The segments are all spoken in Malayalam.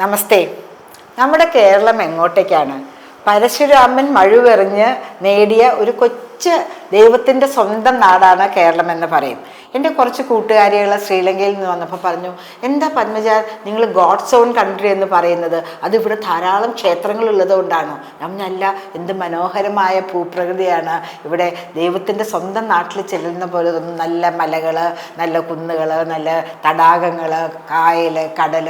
നമസ്തേ. നമ്മുടെ കേരളം എങ്ങോട്ടേക്കാണ്? പരശുരാമൻ മഴുവെറിഞ്ഞ് നേടിയ ഒരു കൊച്ചു ദൈവത്തിന്റെ സ്വന്തം നാടാണ് കേരളം എന്ന് പറയും. എന്റെ കുറച്ച് കൂട്ടുകാരികൾ ശ്രീലങ്കയിൽ നിന്ന് വന്നപ്പോൾ പറഞ്ഞു എന്താ പത്മജ നിങ്ങൾ ഗോഡ്സ് ഓൺ കൺട്രി എന്ന് പറയുന്നത്? അത് ഇവിടെ ധാരാളം ക്ഷേത്രങ്ങൾ ഉള്ളതുകൊണ്ടാണോ നമ്മളല്ല എന്ത് മനോഹരമായ ഭൂപ്രകൃതിയാണ്. ഇവിടെ ദൈവത്തിന്റെ സ്വന്തം നാട്ടിൽ ചെല്ലുന്ന പോലെ നല്ല മലകൾ നല്ല കുന്നുകൾ നല്ല തടാകങ്ങൾ കായൽ കടൽ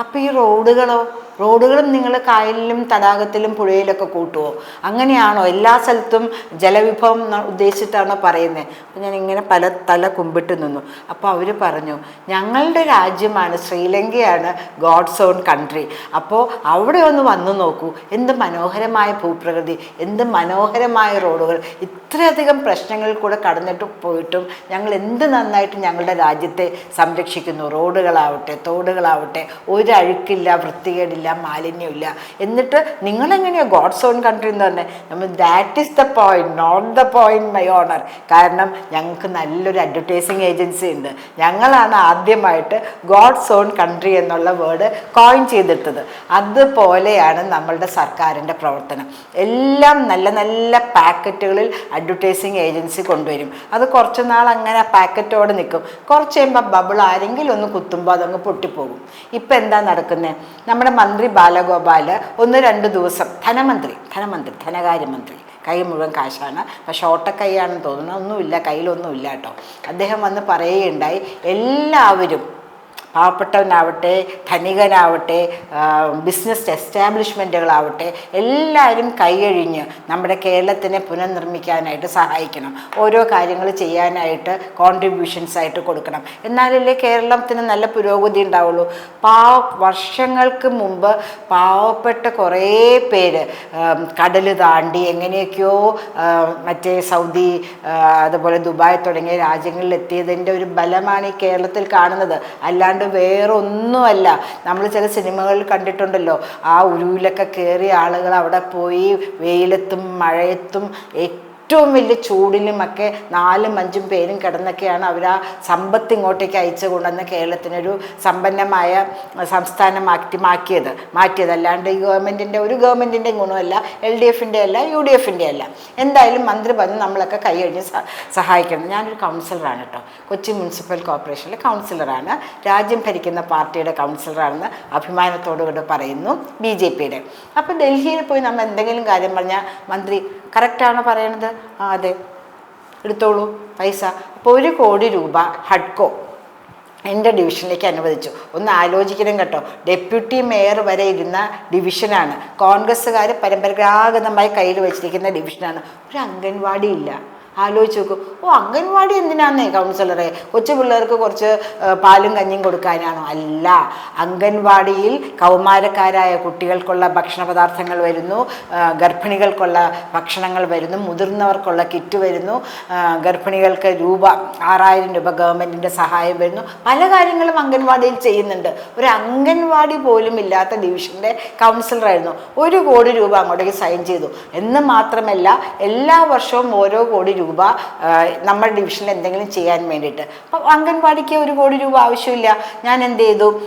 അപ്പോൾ ഈ റോഡുകളോ റോഡുകളും നിങ്ങൾ കായലിലും തടാകത്തിലും പുഴയിലൊക്കെ കൂട്ടുമോ അങ്ങനെയാണോ എല്ലാ സ്ഥലത്തും ജലവിഭവം ഉദ്ദേശിച്ചിട്ടാണോ പറയുന്നത് അപ്പം ഞാൻ ഇങ്ങനെ പല തല കുമ്പിട്ട് നിന്നു. അപ്പോൾ അവർ പറഞ്ഞു ഞങ്ങളുടെ രാജ്യമാണ് ശ്രീലങ്കയാണ് ഗോഡ്സ് ഓൺ കൺട്രി. അപ്പോൾ അവിടെ ഒന്ന് വന്നു നോക്കൂ. എന്ത് മനോഹരമായ ഭൂപ്രകൃതി എന്ത് മനോഹരമായ റോഡുകൾ ഇത്രയധികം പ്രശ്നങ്ങളിൽ കൂടെ കടന്നിട്ട് പോയിട്ടും ഞങ്ങൾ എന്ത് നന്നായിട്ട് ഞങ്ങളുടെ രാജ്യത്തെ സംരക്ഷിക്കുന്നു? റോഡുകളാവട്ടെ തോടുകളാവട്ടെ ഒരു അഴുക്കില്ല വൃത്തികേടില്ല മാലിന്യമില്ല. എന്നിട്ട് നിങ്ങളെങ്ങനെയാണ് ഗോഡ്സ് ഓൺ കൺട്രി എന്ന് പറഞ്ഞത് നമ്മൾ that is the point not the point my honour കാരണം ഞങ്ങൾക്ക് നല്ലൊരു അഡ്വർടൈസിങ് ഏജൻസി ഉണ്ട്. ഞങ്ങളാണ് ആദ്യമായിട്ട് ഗോഡ്സ് ഓൺ കൺട്രി എന്നുള്ള വേർഡ് കോയിൻ ചെയ്തെടുത്തത് അതുപോലെയാണ് നമ്മളുടെ സർക്കാരിന്റെ പ്രവർത്തനം. എല്ലാം നല്ല നല്ല പാക്കറ്റുകളിൽ അഡ്വർടൈസിങ് ഏജൻസി കൊണ്ടുവരും. അത് കുറച്ച് നാൾ അങ്ങനെ പാക്കറ്റോടെ നിൽക്കും. കുറച്ച് കഴിയുമ്പോൾ ബബിൾ ആരെങ്കിലും ഒന്ന് കുത്തുമ്പോൾ അതങ്ങ് പൊട്ടിപ്പോകും. ഇപ്പം എന്താ നടക്കുന്നത് നമ്മുടെ മന്ത്രി ബാലഗോപാൽ ഒന്ന് രണ്ട് ദിവസം ധനമന്ത്രി ധനമന്ത്രി ധനകാര്യമന്ത്രി. കൈ മുഴുവൻ കാശാണ്. പക്ഷെ ഓട്ടക്കൈയാണെന്ന് തോന്നുന്നു. ഒന്നുമില്ല കയ്യിലൊന്നുമില്ല കേട്ടോ. അദ്ദേഹം വന്ന് പറയുകയുണ്ടായി. എല്ലാവരും പാവപ്പെട്ടവനാവട്ടെ ധനികനാവട്ടെ ബിസിനസ് എസ്റ്റാബ്ലിഷ്മെന്റുകളാവട്ടെ എല്ലാവരും കൈയഴിഞ്ഞ് നമ്മുടെ കേരളത്തിനെ പുനർനിർമ്മിക്കാനായിട്ട് സഹായിക്കണം. ഓരോ കാര്യങ്ങൾ ചെയ്യാനായിട്ട് കോൺട്രിബ്യൂഷൻസ് ആയിട്ട് കൊടുക്കണം. എന്നാലല്ലേ കേരളത്തിന് നല്ല പുരോഗതി ഉണ്ടാവുള്ളൂ. പാവ വർഷങ്ങൾക്ക് മുമ്പ് പാവപ്പെട്ട കുറേ പേര് കടൽ താണ്ടി എങ്ങനെയൊക്കെയോ മറ്റേ സൗദി അതുപോലെ ദുബായ് തുടങ്ങിയ രാജ്യങ്ങളിൽ എത്തിയതിന്റെ ഒരു ബലമാണ് ഈ കേരളത്തിൽ കാണുന്നത്. അല്ലാണ്ട് വേറെ ഒന്നുമല്ല നമ്മൾ ചില സിനിമകളിൽ കണ്ടിട്ടുണ്ടല്ലോ. ആ ഉരുവിലൊക്കെ കയറിയ ആളുകൾ അവിടെ പോയി വെയിലത്തും മഴയത്തും ഏറ്റവും വലിയ ചൂടിലുമൊക്കെ നാലും അഞ്ചും പേരും കിടന്നൊക്കെയാണ് അവർ ആ സമ്പത്ത് ഇങ്ങോട്ടേക്ക് അയച്ചു കൊണ്ടുവന്ന് കേരളത്തിനൊരു സമ്പന്നമായ സംസ്ഥാനമാക്കി മാറ്റിയത്. മാറ്റിയത് അല്ലാണ്ട് ഈ ഗവൺമെന്റിന്റെ ഒരു ഗവൺമെന്റിന്റെ ഗുണമല്ല എൽ ഡി എഫിന്റെ അല്ല യു ഡി എഫിന്റെ അല്ല. എന്തായാലും മന്ത്രി പറഞ്ഞ് നമ്മളൊക്കെ കൈയഴിഞ്ഞ് സഹായിക്കണം. ഞാനൊരു കൗൺസിലറാണ് കേട്ടോ. കൊച്ചി മുനിസിപ്പൽ കോർപ്പറേഷനിലെ കൗൺസിലറാണ്. രാജ്യം ഭരിക്കുന്ന പാർട്ടിയുടെ കൗൺസിലറാണെന്ന് അഭിമാനത്തോടുകൂടി പറയുന്നു ബി ജെ പിയുടെ. അപ്പോൾ ഡൽഹിയിൽ പോയി നമ്മൾ എന്തെങ്കിലും കാര്യം പറഞ്ഞാൽ മന്ത്രി കറക്റ്റാണോ പറയണത്? ആ അതെ. എടുത്തോളൂ പൈസ. അപ്പോൾ ഒരു കോടി രൂപ ഹഡ്കോ എന്റെ ഡിവിഷനിലേക്ക് അനുവദിച്ചു. ഒന്ന് ആലോചിക്കണം കേട്ടോ. ഡെപ്യൂട്ടി മേയർ വരെ ഇരുന്ന ഡിവിഷനാണ്. കോൺഗ്രസ്സുകാർ പരമ്പരാഗതമായി കയ്യിൽ വെച്ചിരിക്കുന്ന ഡിവിഷനാണ്. ഒരു അംഗൻവാടി ഇല്ല. ആലോചിച്ച് നോക്കും. ഓ അംഗൻവാടി എന്തിനാന്നേ കൗൺസിലറെ കൊച്ചു പിള്ളേർക്ക് കുറച്ച് പാലും കഞ്ഞിയും കൊടുക്കാനാണോ? അല്ല. അംഗൻവാടിയിൽ കൗമാരക്കാരായ കുട്ടികൾക്കുള്ള ഭക്ഷണ പദാർത്ഥങ്ങൾ വരുന്നു ഗർഭിണികൾക്കുള്ള ഭക്ഷണങ്ങൾ വരുന്നു മുതിർന്നവർക്കുള്ള കിറ്റ് വരുന്നു ഗർഭിണികൾക്ക് രൂപ ആറായിരം രൂപ ഗവൺമെന്റിന്റെ സഹായം വരുന്നു. പല കാര്യങ്ങളും അംഗൻവാടിയിൽ ചെയ്യുന്നുണ്ട്. ഒരു അംഗൻവാടി പോലും ഇല്ലാത്ത ഡിവിഷന്റെ കൗൺസിലറായിരുന്നു ഒരു കോടി രൂപ അങ്ങോട്ടേക്ക് സൈൻ ചെയ്തു. എന്ന് മാത്രമല്ല എല്ലാ വർഷവും ഓരോ കോടി രൂപ ആ, നമ്മുടെ ഡിവിഷനിൽ എന്തെങ്കിലും ചെയ്യാൻ വേണ്ടിയിട്ട്. അപ്പോൾ അംഗൻവാടിക്ക് ഒരു കോടി രൂപ ആവശ്യമില്ല. ഞാൻ എന്ത് ചെയ്തു?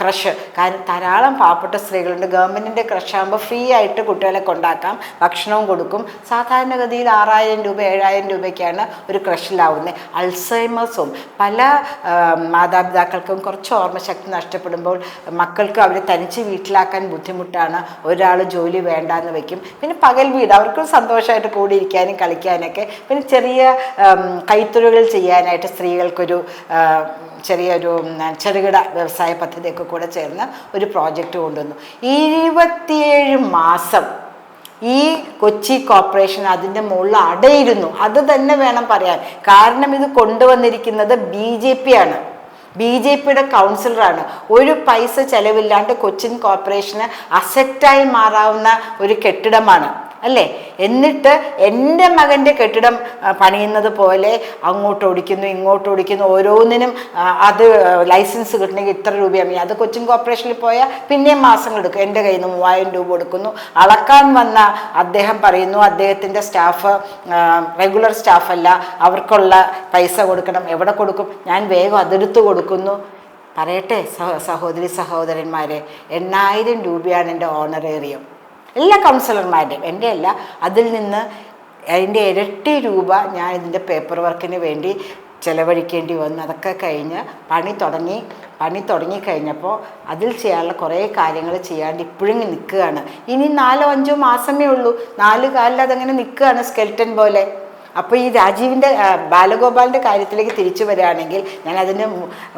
ക്രഷ് കാരണം ധാരാളം പാവപ്പെട്ട സ്ത്രീകളുണ്ട്. ഗവൺമെന്റിന്റെ ക്രഷാകുമ്പോൾ ഫ്രീ ആയിട്ട് കുട്ടികളെ കൊണ്ടാക്കാം. ഭക്ഷണവും കൊടുക്കും. സാധാരണഗതിയിൽ ആറായിരം രൂപ ഏഴായിരം രൂപയ്ക്കാണ് ഒരു ക്രഷിലാവുന്നത് അൾസൈമേഴ്സും പല മാതാപിതാക്കൾക്കും കുറച്ച് ഓർമ്മശക്തി നഷ്ടപ്പെടുമ്പോൾ മക്കൾക്ക് അവരെ തനിച്ച് വീട്ടിലാക്കാൻ ബുദ്ധിമുട്ടാണ്. ഒരാൾ ജോലി വേണ്ടാന്ന് വയ്ക്കും പിന്നെ പകൽ വീട്. അവർക്കും സന്തോഷമായിട്ട് കൂടിയിരിക്കാനും കളിക്കാനൊക്കെ. ചെറിയ ഉം, കൈത്തൊഴിലുകൾ ചെയ്യാനായിട്ട് സ്ത്രീകൾക്കൊരു ചെറിയൊരു ചെറുകിട വ്യവസായ പദ്ധതിയൊക്കെ കൂടെ ചേർന്ന് ഒരു പ്രോജക്റ്റ് കൊണ്ടുവന്നു. ഇരുപത്തിയേഴ് മാസം ഈ കൊച്ചി കോർപ്പറേഷൻ അതിന്റെ മുകളിൽ അടയിരുന്നു. അത് തന്നെ വേണം പറയാൻ. കാരണം ഇത് കൊണ്ടുവന്നിരിക്കുന്നത് ബി ജെ പി ആണ്. ബി ജെ പിയുടെ കൗൺസിലറാണ്. ഒരു പൈസ ചെലവില്ലാണ്ട് കൊച്ചിൻ കോർപ്പറേഷന് അസറ്റായി മാറാവുന്ന ഒരു കെട്ടിടമാണ്. അല്ലേ? എന്നിട്ട് എന്റെ മകന്റെ കെട്ടിടം പണിയുന്നത് പോലെ അങ്ങോട്ട് ഓടിക്കുന്നു ഇങ്ങോട്ട് ഓടിക്കുന്നു ഓരോന്നിനും അത് ലൈസൻസ് കിട്ടണമെങ്കിൽ ഇത്ര രൂപയാണ്. അത് കൊച്ചിൻ കോർപ്പറേഷനിൽ പോയാൽ പിന്നെയും മാസങ്ങൾ എടുക്കും. എന്റെ കയ്യിൽ നിന്ന് മൂവായിരം രൂപ കൊടുക്കുന്നു. അളക്കാൻ വന്ന അദ്ദേഹം പറയുന്നു അദ്ദേഹത്തിന്റെ സ്റ്റാഫ് റെഗുലർ സ്റ്റാഫല്ല അവർക്കുള്ള പൈസ കൊടുക്കണം. എവിടെ കൊടുക്കും? ഞാൻ വേഗം അതെടുത്ത് കൊടുക്കുന്നു. പറയട്ടെ സഹ സഹോദരി സഹോദരന്മാരെ എണ്ണായിരം രൂപയാണ് എന്റെ ഓണറേറിയം എല്ലാ കൗൺസിലർമാരുടെയും എന്റെ അല്ല അതിൽ നിന്ന് അതിന്റെ ഇരട്ടി രൂപ ഞാൻ ഇതിന്റെ പേപ്പർ വർക്കിന് വേണ്ടി ചിലവഴിക്കേണ്ടി വന്നു. അതൊക്കെ കഴിഞ്ഞ് പണി തുടങ്ങി പണി തുടങ്ങി കഴിഞ്ഞപ്പോൾ അതിൽ ചെയ്യാനുള്ള കുറേ കാര്യങ്ങൾ ചെയ്യാണ്ട് ഇപ്പോഴും നിൽക്കുകയാണ്. ഇനി നാലോ അഞ്ചോ മാസമേ ഉള്ളൂ. നാല് കാലിൽ അതങ്ങനെ നിൽക്കുകയാണ് സ്കെൽറ്റൻ പോലെ. അപ്പോൾ ഈ രാജീവിന്റെ ബാലഗോപാലിന്റെ കാര്യത്തിലേക്ക് തിരിച്ചു വരികയാണെങ്കിൽ ഞാൻ അതിന്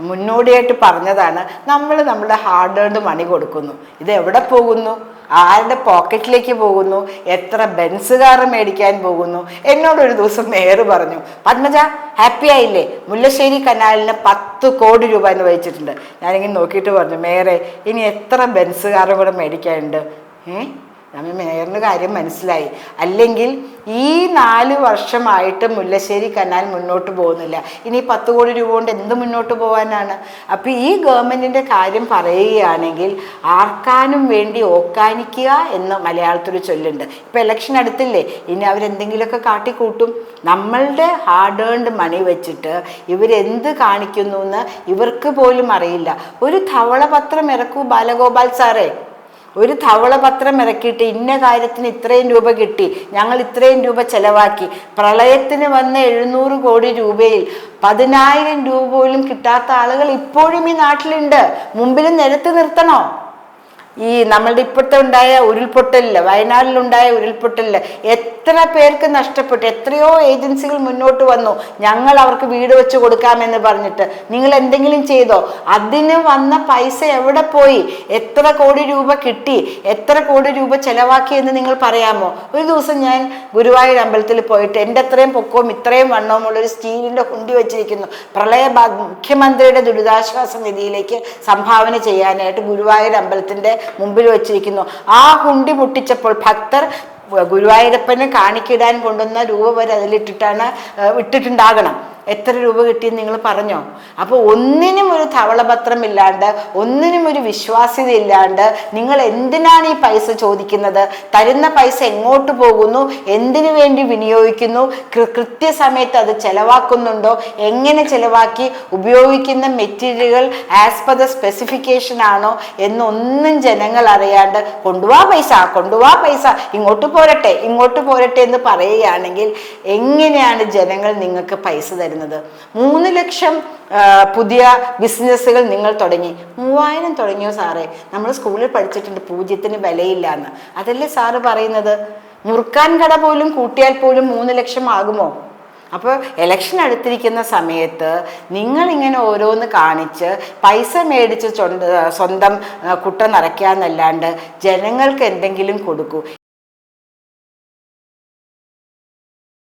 മുന്നോടിയായിട്ട് പറഞ്ഞതാണ്. നമ്മൾ നമ്മുടെ ഹാർഡ് ഏൺഡ് മണി കൊടുക്കുന്നു. ഇത് എവിടെ പോകുന്നു? ആരുടെ പോക്കറ്റിലേക്ക് പോകുന്നു? എത്ര ബെൻസ് കാർ മേടിക്കാൻ പോകുന്നു? എന്നോടൊരു ദിവസം മേയർ പറഞ്ഞു പത്മജ ഹാപ്പി ആയില്ലേ? മുല്ലശ്ശേരി കനാലിന് പത്ത് കോടി രൂപ എന്ന് വഹിച്ചിട്ടുണ്ട് ഞാനിങ്ങനെ നോക്കിയിട്ട് പറഞ്ഞു മേറെ ഇനി എത്ര ബെൻസ് കാറും കൂടെ മേടിക്കാനുണ്ട്? ഏ? നമ്മൾ മേയറിന് കാര്യം മനസ്സിലായി. അല്ലെങ്കിൽ ഈ നാല് വർഷമായിട്ട് മുല്ലശ്ശേരി കനാൽ മുന്നോട്ട് പോകുന്നില്ല. ഇനി പത്ത് കോടി രൂപ കൊണ്ട് എന്ത് മുന്നോട്ട് പോകാനാണ്? അപ്പോൾ ഈ ഗവൺമെന്റിന്റെ കാര്യം പറയുകയാണെങ്കിൽ ആർക്കാനും വേണ്ടി ഓക്കാനിക്കുക എന്ന് മലയാളത്തിൽ ചൊല്ലുണ്ട്. ഇപ്പോൾ ഇലക്ഷൻ അടുത്തില്ലേ? ഇനി അവരെന്തെങ്കിലുമൊക്കെ കാട്ടിക്കൂട്ടും? നമ്മളുടെ ഹാർഡ് ഏൺഡ് മണി വെച്ചിട്ട് ഇവരെന്ത് കാണിക്കുന്നു എന്ന് ഇവർക്ക് പോലും അറിയില്ല. ഒരു ധവളപത്രം ഇറക്കൂ ബാലഗോപാൽ സാറേ. ഒരു ധവളപത്രം ഇറക്കിയിട്ട് ഇന്ന കാര്യത്തിന് ഇത്രയും രൂപ കിട്ടി ഞങ്ങൾ ഇത്രയും രൂപ ചെലവാക്കി. പ്രളയത്തിന് വന്ന എഴുന്നൂറ് കോടി രൂപയിൽ പതിനായിരം രൂപ പോലും കിട്ടാത്ത ആളുകൾ ഇപ്പോഴും ഈ നാട്ടിലുണ്ട്. മുമ്പിൽ നിരത്തി നിർത്തണോ? ഈ നമ്മളുടെ ഇപ്പോഴത്തെ ഉണ്ടായ ഉരുൾപൊട്ടലിൽ വയനാട്ടിലുണ്ടായ ഉരുൾപൊട്ടലിൽ എത്ര പേർക്ക് നഷ്ടപ്പെട്ടു എത്രയോ ഏജൻസികൾ മുന്നോട്ട് വന്നു. ഞങ്ങൾ അവർക്ക് വീട് വെച്ച് കൊടുക്കാമെന്ന് പറഞ്ഞിട്ട്. നിങ്ങൾ എന്തെങ്കിലും ചെയ്തോ? അതിന് വന്ന പൈസ എവിടെ പോയി? എത്ര കോടി രൂപ കിട്ടി? എത്ര കോടി രൂപ ചെലവാക്കി എന്ന് നിങ്ങൾ പറയാമോ? ഒരു ദിവസം ഞാൻ ഗുരുവായൂർ അമ്പലത്തിൽ പോയിട്ട് എന്റെ അത്രയും പൊക്കവും ഇത്രയും വണ്ണവും ഉള്ള ഒരു സ്റ്റീലിന്റെ കുണ്ടി വെച്ചിരിക്കുന്നു. പ്രളയ മുഖ്യമന്ത്രിയുടെ ദുരിതാശ്വാസ നിധിയിലേക്ക് സംഭാവന ചെയ്യാനായിട്ട് ഗുരുവായൂർ അമ്പലത്തിന്റെ മുമ്പിൽ വെച്ചിരിക്കുന്നു. ആ ഹുണ്ടി പൊട്ടിച്ചപ്പോൾ ഭക്തർ ഗുരുവായൂരപ്പനെ കാണിക്കിടാൻ കൊണ്ടുവന്ന രൂപ വരെ അതിലിട്ടിട്ടാണ് ഇട്ടിട്ടുണ്ടാകണം. എത്ര രൂപ കിട്ടിയെന്ന് നിങ്ങൾ പറഞ്ഞോ? അപ്പോൾ ഒന്നിനും ഒരു ധവളപത്രം ഇല്ലാണ്ട് ഒന്നിനും ഒരു വിശ്വാസ്യത ഇല്ലാണ്ട് നിങ്ങൾ എന്തിനാണ് ഈ പൈസ ചോദിക്കുന്നത്? തരുന്ന പൈസ എങ്ങോട്ട് പോകുന്നു? എന്തിനു വേണ്ടി വിനിയോഗിക്കുന്നു? കൃത്യസമയത്ത് അത് ചെലവാക്കുന്നുണ്ടോ? എങ്ങനെ ചെലവാക്കി? ഉപയോഗിക്കുന്ന മെറ്റീരിയലുകൾ ആസ് പെർ ദ സ്പെസിഫിക്കേഷൻ ആണോ? എന്നൊന്നും ജനങ്ങൾ അറിയാണ്ട് കൊണ്ടുപോവാ പൈസ കൊണ്ടുപോവാ പൈസ ഇങ്ങോട്ട് പോരട്ടെ ഇങ്ങോട്ട് പോരട്ടെ എന്ന് പറയുകയാണെങ്കിൽ എങ്ങനെയാണ് ജനങ്ങൾ നിങ്ങൾക്ക് പൈസ തരുന്നത്? മൂന്ന് ലക്ഷം പുതിയ ബിസിനസ്സുകൾ നിങ്ങൾ തുടങ്ങി. മൂവായിരം തുടങ്ങിയോ സാറേ? നമ്മൾ സ്കൂളിൽ പഠിച്ചിട്ടുണ്ട് പൂജ്യത്തിന് വിലയില്ല എന്ന് അതല്ലേ സാറ് പറയുന്നത്? മുറുക്കാൻ കട പോലും കൂട്ടിയാൽ പോലും മൂന്ന് ലക്ഷം ആകുമോ? അപ്പോൾ ഇലക്ഷൻ അടുത്തിരിക്കുന്ന സമയത്ത് നിങ്ങളിങ്ങനെ ഓരോന്ന് കാണിച്ച് പൈസ മേടിച്ച് സ്വന്തം കുട്ട നിറയ്ക്കാന്നല്ലാണ്ട് ജനങ്ങൾക്ക് എന്തെങ്കിലും കൊടുക്കൂ.